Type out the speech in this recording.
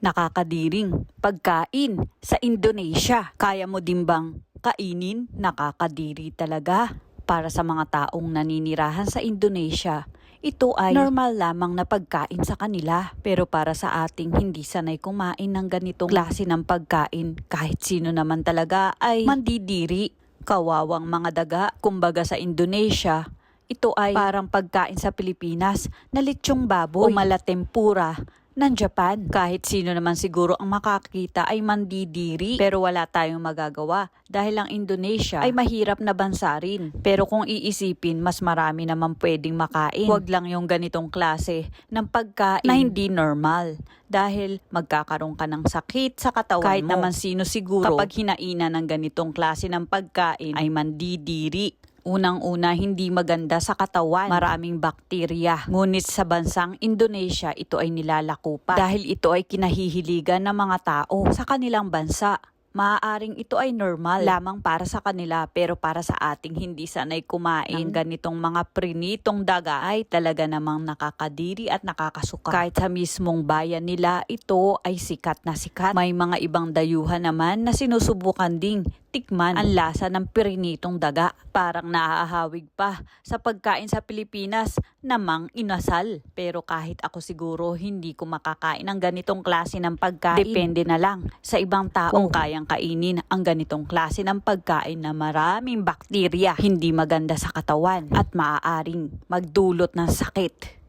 nakakadiring pagkain sa Indonesia. Kaya mo din bang kainin? Nakakadiri talaga. Para sa mga taong naninirahan sa Indonesia, ito ay normal lamang na pagkain sa kanila. Pero para sa ating hindi sanay kumain ng ganitong klase ng pagkain, kahit sino naman talaga ay mandidiri. Kawawang mga daga, kumbaga sa Indonesia, ito ay parang pagkain sa Pilipinas na lechong baboy o malatempura ng Japan. Kahit sino naman siguro ang makakita ay mandidiri pero wala tayong magagawa dahil ang Indonesia ay mahirap na bansa rin. Pero kung iisipin, mas marami naman pwedeng makain. Huwag lang yung ganitong klase ng pagkain na hindi normal dahil magkakaroon ka ng sakit sa katawan Kahit mo. naman sino siguro kapag hinainan ng ganitong klase ng pagkain ay mandidiri. Unang-una, hindi maganda sa katawan. Maraming bakterya. Ngunit sa bansang Indonesia, ito ay nilalako pa. Dahil ito ay kinahihiligan ng mga tao sa kanilang bansa. Maaaring ito ay normal lamang para sa kanila pero para sa ating hindi sanay kumain ng ganitong mga prinitong daga ay talaga namang nakakadiri at nakakasuka. Kahit sa mismong bayan nila, ito ay sikat na sikat. May mga ibang dayuhan naman na sinusubukan ding tikman ang lasa ng pirinitong daga. Parang naahawig pa sa pagkain sa Pilipinas namang inasal. Pero kahit ako siguro hindi ko makakain ng ganitong klase ng pagkain. Depende na lang sa ibang taong kayang kainin ang ganitong klase ng pagkain na maraming bakterya, hindi maganda sa katawan at maaaring magdulot ng sakit.